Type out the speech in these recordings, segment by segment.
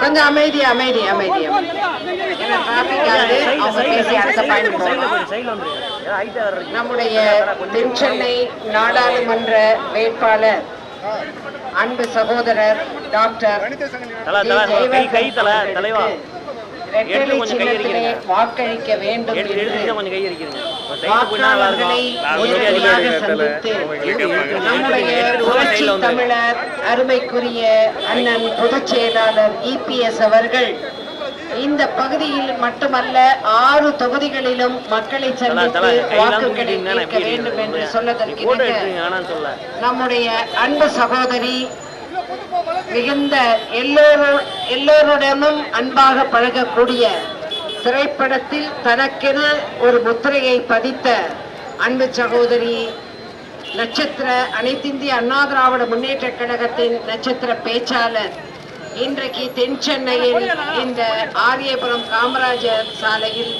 கொஞ்சம் அமைதி அமைதி அமைதி நம்முடைய தென் சென்னை நாடாளுமன்ற வேட்பாளர் அன்பு சகோதரர் டாக்டர். வாக்களிக்க வேண்டும் வாக்காளர்களை நேரடியாக சந்தித்து நம்முடைய புரட்சி தமிழர் அருமைக்குரிய அண்ணன் பொதுச் செயலாளர் இபிஎஸ் அவர்கள் இந்த பகுதியில் மட்டுமல்ல ஆறு தொகுதிகளிலும் மக்களை சந்தித்து வாக்குகளை கேட்க வேண்டும் என்று எப்படி சொன்னதற்கு போட்டோ இணங்க எடுத்துங்க வேணாம்னு சொல்ல நம்முடைய அன்பு சகோதரி மிகுந்த எல்லோரு எல்லோருடனும் அன்பாக பழகக்கூடிய திரைப்படத்தில் தனக்கென ஒரு முத்திரையை பதித்த அன்பு சகோதரி நட்சத்திர அனைத்திந்திய அண்ணா திராவிட முன்னேற்ற கழகத்தின் நட்சத்திர பேச்சாளர் இன்றைக்கு தென் சென்னையில் இந்த ஆரியபுரம் காமராஜர் சாலையில்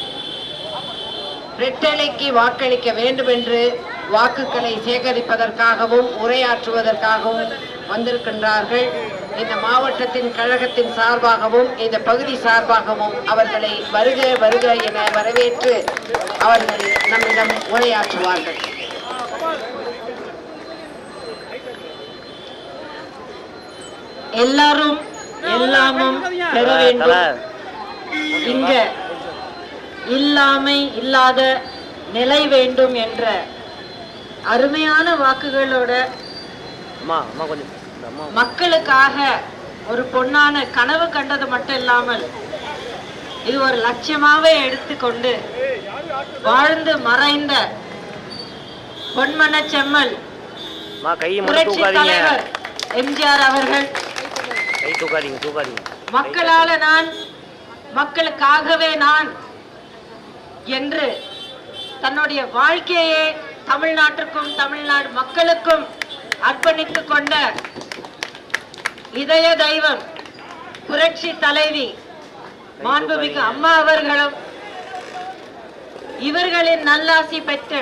ரெட்டலைக்கு வாக்களிக்க வேண்டும் என்று வாக்குகளை சேகரிப்பதற்காகவும் உரையாற்றுவதற்காகவும் வந்திருக்கின்றார்கள். இந்த மாவட்டத்தின் கழகத்தின் சார்பாகவும் இந்த பகுதி சார்பாகவும் அவர்களை வருக வருக என வரவேற்று அவர்கள் நம்மிடம் உரையாற்றுவார்கள். எல்லாரும் எல்லாமும் பெற வேண்டும். இங்க இல்லாமை இல்லாத நிலை வேண்டும் என்ற அருமையான வாக்குகளோட மக்களுக்காக ஒரு பொன்னான கனவு கண்டது மட்டும் இல்லாமல் இது ஒரு லட்சியமாவே எடுத்துக்கொண்டு வாழ்ந்து மறைந்த பொன்மன செம்மல் புரட்சி தலைவர் எம்ஜிஆர் அவர்கள். மக்களால நான் மக்களுக்காகவே நான் என்று தன்னுடைய வாழ்க்கையை தமிழ்நாட்டிற்கும் தமிழ்நாடு மக்களுக்கும் அர்ப்பணித்துக் கொண்ட இதய தெய்வம் புரட்சி தலைவி மாண்புமிகு அம்மா அவர்களும் இவர்களின் நல்லாசி பெற்று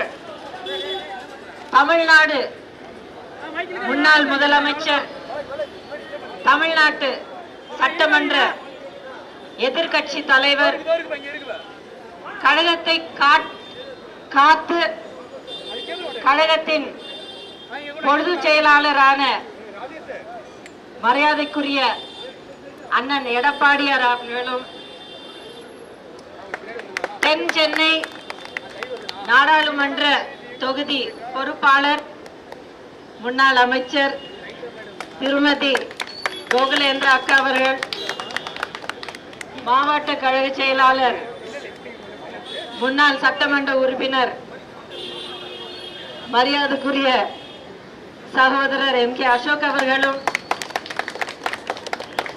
தமிழ்நாடு முன்னாள் முதலமைச்சர் தமிழ்நாட்டு சட்டமன்ற எதிர்கட்சி தலைவர் கழகத்தை காத்து கழகத்தின் பொது செயலாளரான மரியாதைக்குரிய அண்ணன் எடப்பாடியார் அவர்களும் தென் சென்னை நாடாளுமன்ற தொகுதி பொறுப்பாளர் முன்னாள் அமைச்சர் திருமதி கோகுலேந்திர அக்கா அவர்கள் மாவட்ட கழக செயலாளர் முன்னாள் சட்டமன்ற உறுப்பினர் மரியாதைக்குரிய சகோதரர் எம் கே அசோக் அவர்களும்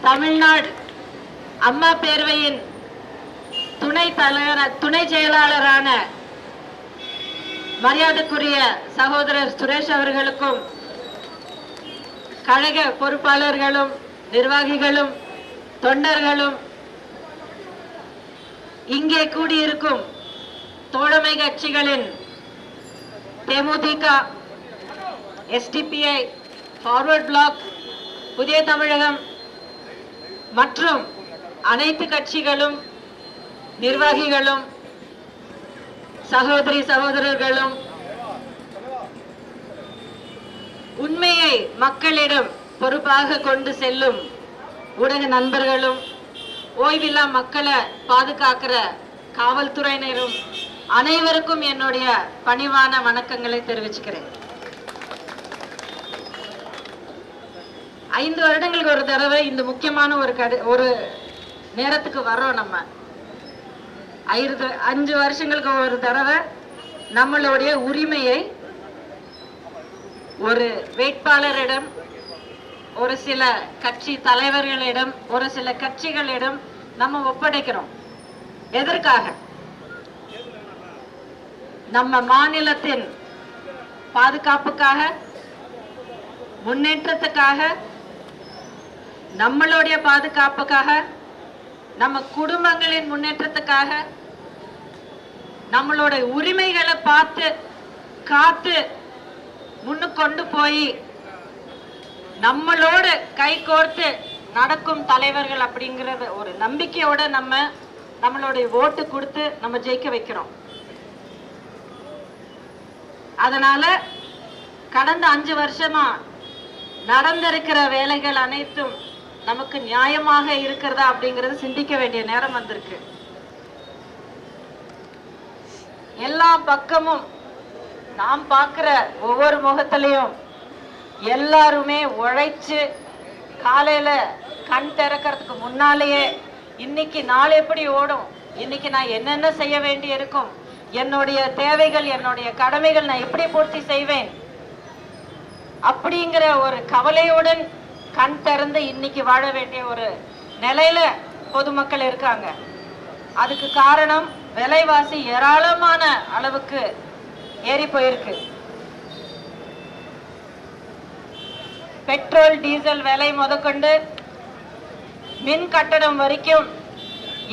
தமிழ்நாடு. அம்மா பேரவையின் துணை தலைவர் துணை செயலாளரான மரியாதைக்குரிய சகோதரர் சுரேஷ் அவர்களுக்கும் கழக பொறுப்பாளர்களும் நிர்வாகிகளும் தொண்டர்களும் இங்கே கூடியிருக்கும் தோழமை கட்சிகளின் தேமுதிக எஸ்டிபிஐ ஃபார்வர்ட் பிளாக் புதிய தமிழகம் மற்றும் அனைத்து கட்சிகளும் நிர்வாகிகளும் சகோதரி சகோதரர்களும் உண்மையை மக்களிடம் பொறுப்பாக கொண்டு செல்லும் ஊடக நண்பர்களும் ஓய்வில்லா மக்களை பாதுகாக்கிற காவல்துறையினரும் அனைவருக்கும் என்னுடைய பணிவான வணக்கங்களை தெரிவிச்சுக்கிறேன். ஐந்து வருடங்களுக்கு ஒரு தடவை இந்த முக்கியமான ஒரு கடு ஒரு நேரத்துக்கு வரோம் நம்ம. ஐந்து அஞ்சு வருஷங்களுக்கு ஒரு தடவை நம்மளுடைய உரிமையை ஒரு வேட்பாளரிடம் ஒரு சில கட்சி தலைவர்களிடம் ஒரு சில கட்சிகளிடம் நம்ம ஒப்படைக்கிறோம். எதற்காக? நம்ம மாநிலத்தின் பாதுகாப்புக்காக முன்னேற்றத்துக்காக நம்மளுடைய பாதுகாப்புக்காக நம்ம குடும்பங்களின் முன்னேற்றத்துக்காக நம்மளோட உரிமைகளை பார்த்து காத்து முன்னு கொண்டு போய் நம்மளோட கை கோர்த்து நடக்கும் தலைவர்கள் அப்படிங்கிறத ஒரு நம்பிக்கையோட நம்ம நம்மளுடைய ஓட்டு கொடுத்து நம்ம ஜெயிக்க வைக்கிறோம். அதனால கடந்த அஞ்சு வருஷமா நடந்திருக்கிற வேலைகள் அனைத்தும் நமக்கு நியாயமாக இருக்கிறதா அப்படிங்கறது சிந்திக்க வேண்டிய நேரம் வந்திருக்கு. எல்லா பக்கமும் நாம் பார்க்கிற ஒவ்வொரு முகத்திலையும் எல்லாருமே உழைச்சு காலையில கண் திறக்கிறதுக்கு முன்னாலேயே இன்னைக்கு நாள் எப்படி ஓடும்? இன்னைக்கு நான் என்னென்ன செய்ய வேண்டி இருக்கும்? என்னுடைய தேவைகள் என்னுடைய கடமைகள் நான் எப்படி பூர்த்தி செய்வேன்? அப்படிங்கிற ஒரு கவலையுடன் கண் திறந்து இன்னைக்கு வாழ வேண்டிய ஒரு நிலையில பொதுமக்கள் இருக்காங்க. அதுக்கு காரணம் விலைவாசி ஏராளமான அளவுக்கு ஏறி போயிருக்கு. பெட்ரோல் டீசல் விலை முதற்கொண்டு மின் கட்டணம் வரைக்கும்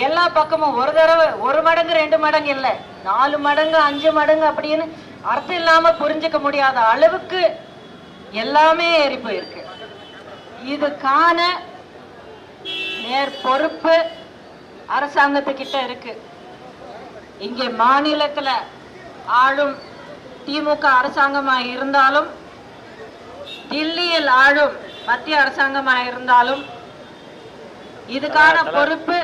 எல்லா பக்கமும் ஒரு தடவை ஒரு மடங்கு ரெண்டு மடங்கு இல்லை. நாலு மடங்கு அஞ்சு மடங்கு அப்படின்னு அர்த்தம் இல்லாம புரிஞ்சுக்க முடியாத அளவுக்கு எல்லாமே ஏறி போயிருக்கு. இதுக்கான நேர் பொறுப்பு அரசாங்கத்துக்கிட்ட இருக்கு. இங்கே மாநிலத்துல ஆளும் திமுக அரசாங்கமா இருந்தாலும் தில்லியில் ஆளும் மத்திய அரசாங்கமா இருந்தாலும் இதுக்கான பொறுப்பு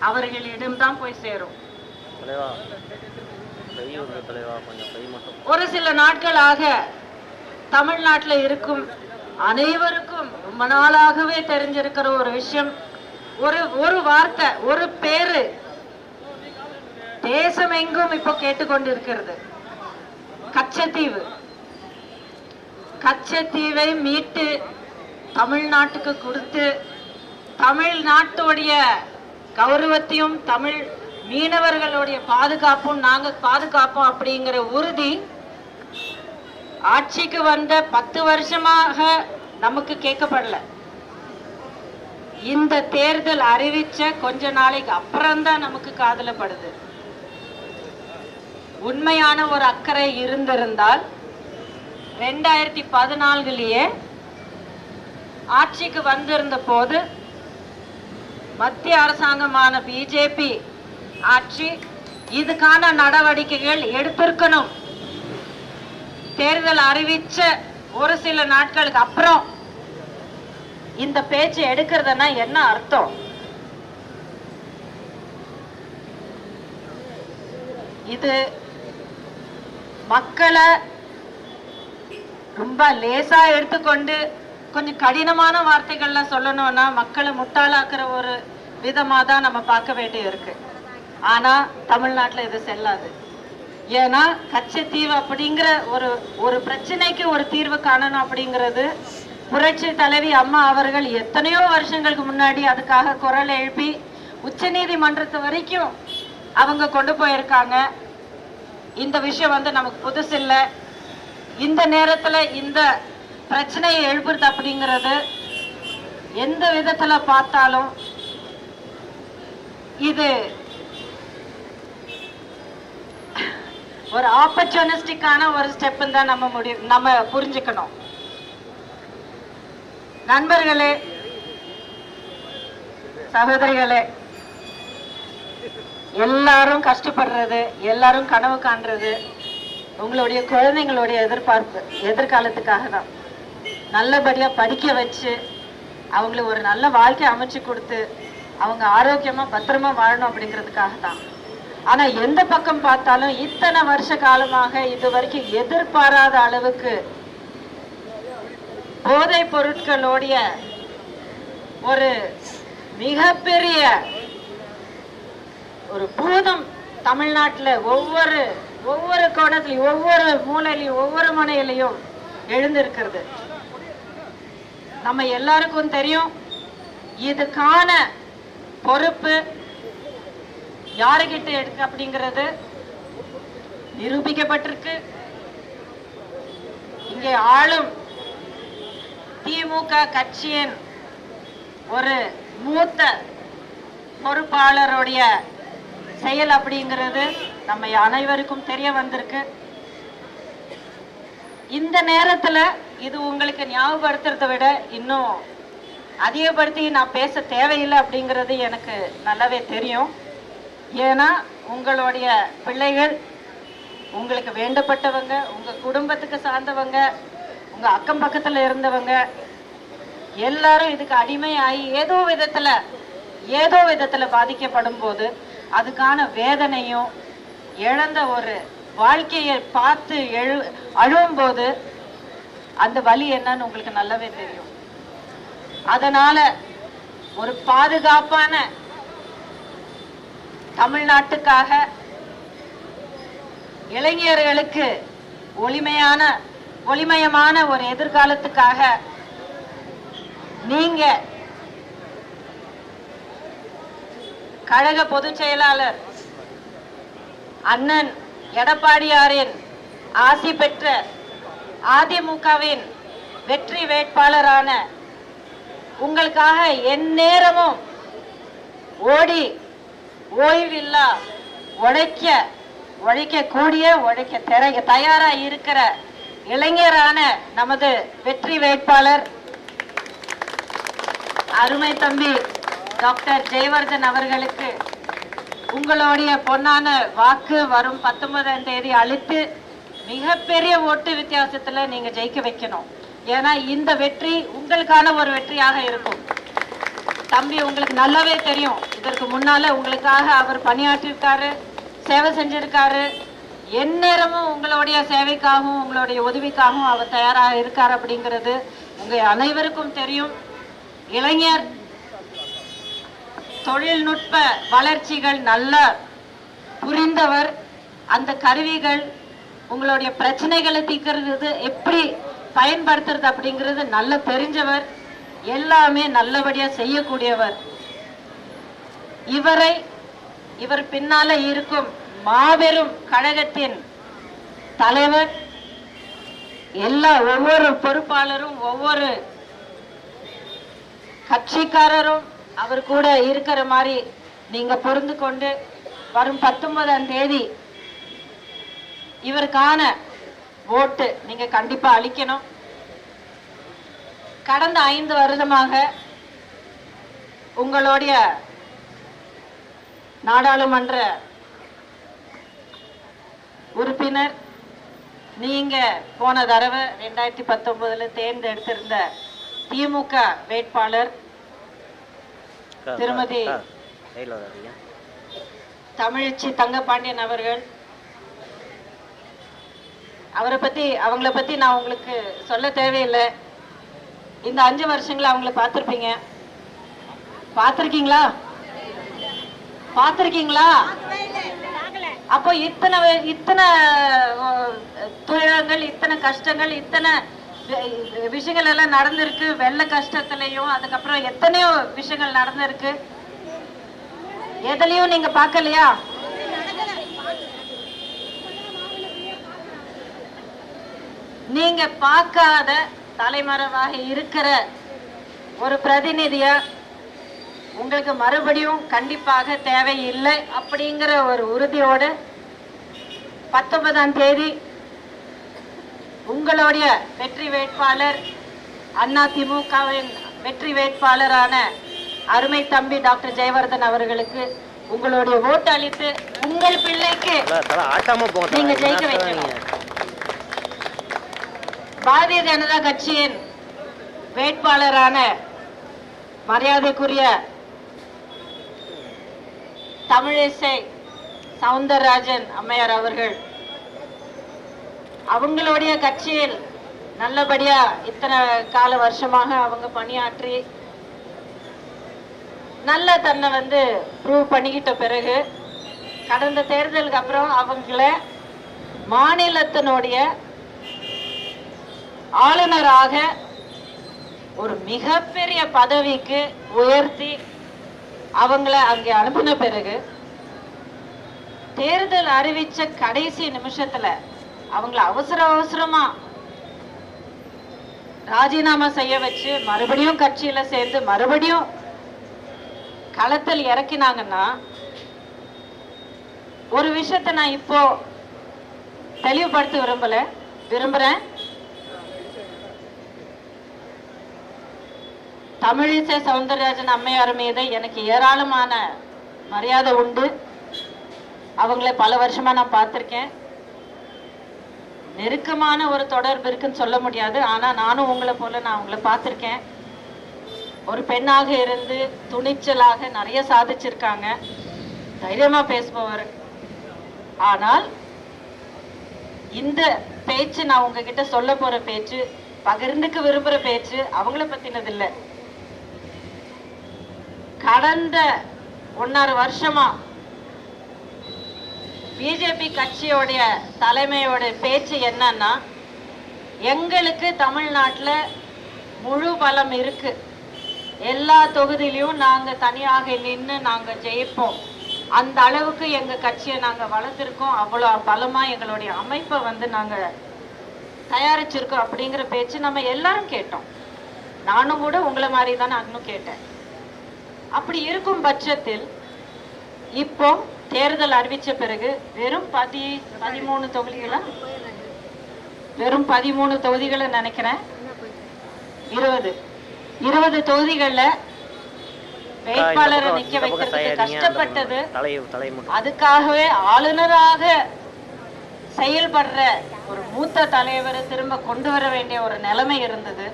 அவர்களிடம்தான் போய் சேரும். ஒரு சில நாட்களாக தமிழ்நாட்டுல இருக்கும் அனைவருக்கும் ரொம்ப நாளாகவே தெரிஞ்சிருக்கிற ஒரு விஷயம். ஒரு ஒரு வார்த்தை ஒரு பேரு. தேசம் எங்கும் இப்போ கேட்டுக்கொண்டிருக்கிறது. கச்சத்தீவு. கச்சத்தீவை மீட்டு தமிழ்நாட்டுக்கு கொடுத்து தமிழ்நாட்டுடைய கௌரவத்தையும் தமிழ் மீனவர்களுடைய பாதுகாப்பும் நாங்க பாதுகாப்போம் அப்படிங்கிற உறுதி ஆட்சிக்கு வந்த பத்து வருஷமாக நமக்கு கேட்கப்படல. இந்த தேர்தல் அறிவிச்ச கொஞ்ச நாளைக்கு அப்புறம்தான் நமக்கு காதலப்படுது. உண்மையான ஒரு அக்கறை இருந்திருந்தால் ரெண்டாயிரத்தி பதினான்குலயே ஆட்சிக்கு வந்திருந்த போது மத்திய அரசாங்கமான பிஜேபி ஆட்சி இதுக்கான நடவடிக்கைகள் எடுத்திருக்கணும். தேர்தல் அறிவிச்ச ஒரு சில நாட்களுக்கு அப்புறம் இந்த பேச்சு எடுக்கிறதுனா என்ன அர்த்தம்? இது மக்களை ரொம்ப லேசா எடுத்துக்கொண்டு கொஞ்சம் கடினமான வார்த்தைகள்ல சொல்லணும்னா மக்களை முட்டாளாக்குற ஒரு விதமா தான் நம்ம பார்க்க வேண்டியிருக்கு ஆனா தமிழ்நாட்டுல இது செல்லாது. ஏன்னா கச்சத்தீவு அப்படிங்கிற ஒரு ஒரு பிரச்சனைக்கு ஒரு தீர்வு காணணும் அப்படிங்கிறது புரட்சி தலைவி அம்மா அவர்கள் எத்தனையோ வருஷங்களுக்கு முன்னாடி அதுக்காக குரல் எழுப்பி உச்சநீதிமன்றத்து வரைக்கும் அவங்க கொண்டு போயிருக்காங்க. இந்த விஷயம் வந்து நமக்கு புதுசு இல்லை. இந்த நேரத்தில் இந்த பிரச்சனையை எழுப்புறது அப்படிங்கிறது எந்த விதத்தில் பார்த்தாலும் இது ஒரு ஆப்பர்ச்சுனிஸ்டிக்கான ஒரு ஸ்டெப் தான் நம்ம முடி நம்ம புரிஞ்சுக்கணும். நண்பர்களே சகோதரிகளே எல்லாரும் கஷ்டப்படுறது எல்லாரும் கனவு காண்றது உங்களுடைய குழந்தைங்களுடைய எதிர்பார்ப்பு எதிர்காலத்துக்காக தான். நல்லபடியா படிக்க வச்சு அவங்களுக்கு ஒரு நல்ல வாழ்க்கை அமைச்சு கொடுத்து அவங்க ஆரோக்கியமா பத்திரமா வாழணும் அப்படிங்கிறதுக்காக தான். ஆனா எந்த பக்கம் பார்த்தாலும் இத்தனை வருஷ காலமாக இது வரைக்கும் எதிர்பாராத அளவுக்கு போதை பொருட்களுடைய ஒரு மிகப்பெரிய ஒரு பூதம் தமிழ்நாட்டுல ஒவ்வொரு ஒவ்வொரு கோணத்திலையும் ஒவ்வொரு மூலையிலையும் ஒவ்வொரு முனையிலையும் எழுந்திருக்கிறது. நம்ம எல்லாருக்கும் தெரியும் இதுக்கான பொறுப்பு யாருகிட்ட இருக்கு அப்படிங்கிறது நிரூபிக்கப்பட்டிருக்கு. இங்கே ஆளும் திமுக கட்சியின் ஒரு மூத்த பொறுப்பாளருடைய செயல் அப்படிங்கிறது நம்ம அனைவருக்கும் தெரிய வந்திருக்கு. இந்த நேரத்துல இது உங்களுக்கு ஞாபகப்படுத்துறதை விட இன்னும் அதிகப்படுத்தி நான் பேச தேவையில்லை அப்படிங்கிறது எனக்கு நல்லாவே தெரியும். ஏன்னா உங்களுடைய பிள்ளைகள் உங்களுக்கு வேண்டப்பட்டவங்க உங்க குடும்பத்துக்கு சார்ந்தவங்க உங்க அக்கம் பக்கத்துல இருந்தவங்க எல்லாரும் இதுக்கு அடிமையாகி ஏதோ விதத்துல ஏதோ விதத்துல பாதிக்கப்படும் போது அதுக்கான வேதனையும் இழந்த ஒரு வாழ்க்கையை பார்த்து எழு அழுவும் போது அந்த வலி என்னன்னு உங்களுக்கு நல்லாவே தெரியும். அதனால ஒரு பாதுகாப்பான தமிழ்நாட்டுக்காக இளைஞர்களுக்கு ஒளிமையான ஒளிமயமான ஒரு எதிர்காலத்துக்காக நீங்க கழக பொதுச் செயலாளர் அண்ணன் எடப்பாடியாரின் ஆசி பெற்ற அதிமுகவின் வெற்றி வேட்பாளரான உங்களுக்காக எந்நேரமும் ஓடி ஓய்வில்லா உழைக்க உழைக்கக்கூடிய உழைக்க திரை தயாரா இருக்கிற இளைஞரான நமது வெற்றி வேட்பாளர் அருமை தம்பி டாக்டர் ஜெயவர்தன் அவர்களுக்கு உங்களுடைய பொன்னான வாக்கு வரும் பத்தொன்பதாம் தேதி அளித்து மிகப்பெரிய ஓட்டு வித்தியாசத்துல நீங்க ஜெயிக்க வைக்கணும். ஏன்னா இந்த வெற்றி உங்களுக்கான ஒரு வெற்றியாக இருக்கும். தம்பி உங்களுக்கு நல்லாவே தெரியும். இதற்கு முன்னால உங்களுக்காக அவர் பணியாற்றிருக்காரு சேவை செஞ்சிருக்காரு. எந்நேரமும் உங்களுடைய சேவைக்காகவும் உங்களுடைய உதவிக்காகவும் அவர் தயாராக இருக்கார் அப்படிங்கிறது உங்க அனைவருக்கும் தெரியும். இளைஞர் தொழில்நுட்ப வளர்ச்சிகள் நல்ல புரிந்தவர். அந்த கருவிகள் உங்களுடைய பிரச்சனைகளை தீர்க்கிறது எப்படி பயன்படுத்துறது அப்படிங்கிறது நல்ல தெரிஞ்சவர். எல்லாமே நல்லபடியா செய்யக்கூடியவர். இவரை இவர் பின்னால இருக்கும் மாபெரும் கழகத்தின் தலைவர் எல்லா ஒவ்வொரு பொறுப்பாளரும் ஒவ்வொரு கட்சிக்காரரும் அவர் கூட இருக்கிற மாதிரி நீங்க பொருந்து கொண்டு வரும் பத்தொன்பதாம் தேதி இவருக்கான ஓட்டு நீங்க கண்டிப்பா அளிக்கணும். கடந்த ஐந்து வருடமாக உங்களுடைய நாடாளுமன்ற உறுப்பினர் நீங்க போன தடவை ரெண்டாயிரத்தி பத்தொன்பதுல தேர்ந்தெடுத்திருந்த திமுக வேட்பாளர் திருமதி தமிழச்சி தங்கபாண்டியன் அவர்கள். அவரை பத்தி அவங்கள பத்தி நான் உங்களுக்கு சொல்ல தேவையில்லை. இந்த அஞ்சு வருஷங்கள அவங்கள பார்த்துருப்பீங்க. பார்த்துருக்கீங்களா? பார்த்துருக்கீங்களா? அப்போ இத்தனை இத்தனை துயரங்கள் இத்தனை கஷ்டங்கள் இத்தனை விஷயங்கள் எல்லாம் நடந்திருக்கு. வெள்ள கஷ்டத்துலயும் அதுக்கப்புறம் எத்தனையோ விஷயங்கள் நடந்திருக்கு. எதுலயும் நீங்க பார்க்கலையா? நீங்க பார்க்காத தலைமறைவாக இருக்கிற ஒரு பிரதிநிதியா உங்களுக்கு மறுபடியும் கண்டிப்பாக தேவையில்லை அப்படிங்கிற ஒரு உறுதியோடு பத்தொன்பதாம் தேதி உங்களுடைய வெற்றி வேட்பாளர் அண்ணா திமுகவின் வெற்றி வேட்பாளரான அருமை தம்பி டாக்டர் ஜெயவர்தன் அவர்களுக்கு உங்களுடைய ஓட்டு அளித்து உங்கள் பிள்ளைக்கு. நீங்க ஜெயிக்க வைக்கணும். பாரதிய ஜனதா கட்சியின் வேட்பாளரான மரியாதைக்குரிய தமிழிசை சவுந்தரராஜன் அம்மையார் அவர்கள் அவங்களுடைய கட்சியில் நல்லபடியா இத்தனை கால வருஷமாக அவங்க பணியாற்றி நல்ல தன்னை வந்து ப்ரூவ் பண்ணிக்கிட்ட பிறகு கடந்த தேர்தலுக்கு அப்புறம் அவங்கள மாநிலத்தினுடைய ஆளுநராக ஒரு மிகப்பெரிய பதவிக்கு உயர்த்தி அவங்கள அங்கே அனுப்பின பிறகு தேர்தல் அறிவிச்ச கடைசி நிமிஷத்துல அவங்கள அவசர அவசரமா ராஜினாமா செய்ய வச்சு மறுபடியும் கட்சியில சேர்ந்து மறுபடியும் களத்தில் இறக்கினாங்கன்னா ஒரு விஷயத்தை நான் இப்போ தெளிவுபடுத்த விரும்பல விரும்புறேன். தமிழிசை சவுந்தரராஜன் அம்மையார் மீது எனக்கு ஏராளமான மரியாதை உண்டு. அவங்கள பல வருஷமா நான் பார்த்துருக்கேன். நெருக்கமான ஒரு தொடர்பு இருக்குன்னு சொல்ல முடியாது. ஆனா நானும் உங்களை போல நான் உங்களை பார்த்துருக்கேன். ஒரு பெண்ணாக இருந்து துணிச்சலாக நிறைய சாதிச்சிருக்காங்க. தைரியமா பேசுபவர். ஆனால் இந்த பேச்சு நான் உங்ககிட்ட சொல்ல போற பேச்சு பகிர்ந்துக்க விரும்புகிற பேச்சு அவங்கள பத்தினது இல்லை. கடந்த ஒன்னரை வருஷமா பிஜேபி கட்சியோடைய தலைமையோட பேச்சு என்னன்னா எங்களுக்கு தமிழ்நாட்டில் முழு பலம் இருக்கு. எல்லா தொகுதியிலையும் நாங்க தனியாக நின்று நாங்க ஜெயிப்போம். அந்த அளவுக்கு எங்க கட்சியை நாங்க வளர்த்திருக்கோம். அவ்வளோ பலமா எங்களுடைய அமைப்பை வந்து நாங்க தயாரிச்சிருக்கோம் அப்படிங்கிற பேச்சு நம்ம எல்லாரும் கேட்டோம். நானும் கூட உங்களை மாதிரி தான் நானும் கேட்டேன். அப்படி இருக்கும் பட்சத்தில் இப்போ தேர்தல் அறிவிச்ச பிறகு வெறும் பதி பதிமூணு தொகுதிகளா? வெறும் பதிமூணு தொகுதிகளை நினைக்கிறேன். இருபது. இருபது தொகுதிகளில் வேட்பாளரை நிக்க வைக்கிறது கஷ்டப்பட்டது. அதுக்காகவே ஆளுநராக செயல்படுற ஒரு மூத்த தலைவரை திரும்ப கொண்டு வர வேண்டிய ஒரு நிலைமை இருந்தது.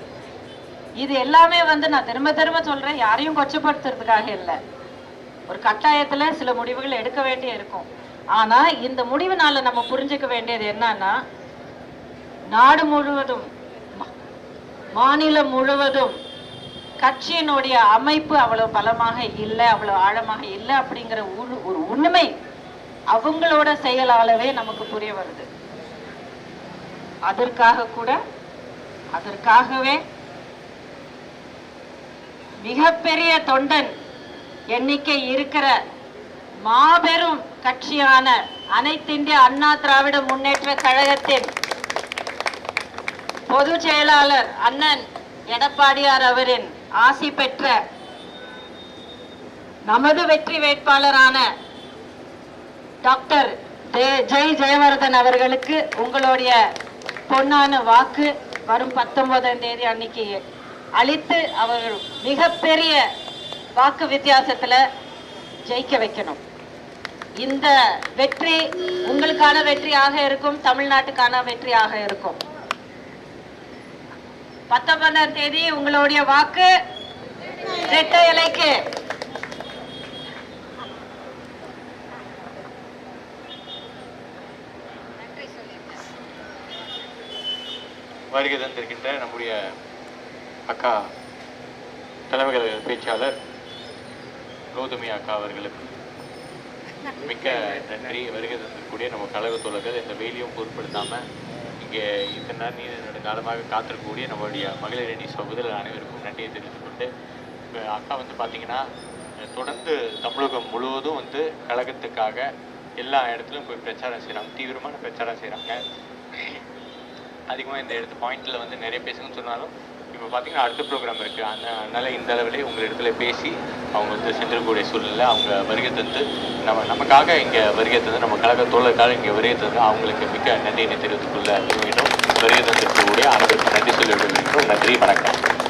இது எல்லாமே வந்து நான் திரும்ப திரும்ப சொல்றேன். யாரையும் கொச்சப்படுத்துறதுக்காக இல்லை. ஒரு கட்டாயத்துல சில முடிவுகள் எடுக்க வேண்டிய இருக்கும். ஆனா இந்த முடிவுனால நம்ம புரிஞ்சுக்க வேண்டியது என்னன்னா நாடு முழுவதும் மாநிலம் முழுவதும் கட்சியினுடைய அமைப்பு அவ்வளவு பலமாக இல்லை அவ்வளவு ஆழமாக இல்லை அப்படிங்கிற ஒரு ஒரு உண்மை அவங்களோட செயலாளவே நமக்கு புரிய வருது. அதற்காக கூட அதற்காகவே மிகப்பெரிய தொண்டன் எண்ணிக்கை இருக்கிற மாபெரும் கட்சியான அனைத்திந்திய அண்ணா திராவிட முன்னேற்ற கழகத்தின் பொதுச் செயலாளர் அண்ணன் எடப்பாடியார் அவரின் ஆசி பெற்ற நமது வெற்றி வேட்பாளரான டாக்டர் ஜெய் ஜெயவர்தன் அவர்களுக்கு உங்களுடைய பொன்னான வாக்கு வரும் பத்தொன்பதாம் தேதி அன்னைக்கு அளித்து அவர் மிகப்பெரிய வாக்கு வித்தியாசத்துல ஜெயிக்க வைக்கணும். இந்த வெற்றி உங்களுக்கான வெற்றியாக இருக்கும் தமிழ்நாட்டுக்கான வெற்றியாக இருக்கும். பத்தொன்பதாம் தேதி உங்களுடைய வாக்கு இரட்டை இலைக்கு. வருகை தந்திருக்கின்ற நம்முடைய அக்கா தலைமைகள் பேச்சாளர் கௌதமி அக்கா அவர்களுக்கு மிக்க நன்றி. வருகை தந்திருக்கக்கூடிய நம்ம கழக தோழர்கள் இந்த வெயிலையும் பொருட்படுத்தாமல் இங்கே இத்தனை நாள் நீண்ட நெடுங்காலமாக காத்திருக்கக்கூடிய நம்மளுடைய மகளிர் அணி சகோதரர் அனைவருக்கும் நன்றியை தெரிவித்துக் கொண்டு அக்கா வந்து பார்த்தீங்கன்னா தொடர்ந்து தமிழகம் முழுவதும் வந்து கழகத்துக்காக எல்லா இடத்துலையும் போய் பிரச்சாரம் செய்கிறாங்க தீவிரமான பிரச்சாரம் செய்கிறாங்க அதிகமாக இந்த இடத்து பாயிண்ட்ல வந்து நிறைய பேசுங்கன்னு சொன்னாலும் இப்போ பார்த்தீங்கன்னா அடுத்த ப்ரோக்ராம் இருக்குது அந்த அதனால் இந்த அளவிலே உங்கள் இடத்துல பேசி அவங்க வந்து சென்றக்கூடிய சூழ்நிலை அவங்க வருகை தந்து நம்ம நமக்காக இங்கே வருகை தந்து நம்ம கழக தோழருக்காக இங்கே வருகை தந்து அவங்களுக்கு மிக்க நன்றியினை தெரிவித்துக்கொள்ள வேண்டும். வருகை தந்திருக்கக்கூடிய அனைவருக்கும் நன்றி சொல்லிவிட வேண்டும் நன்றி வணக்கம்.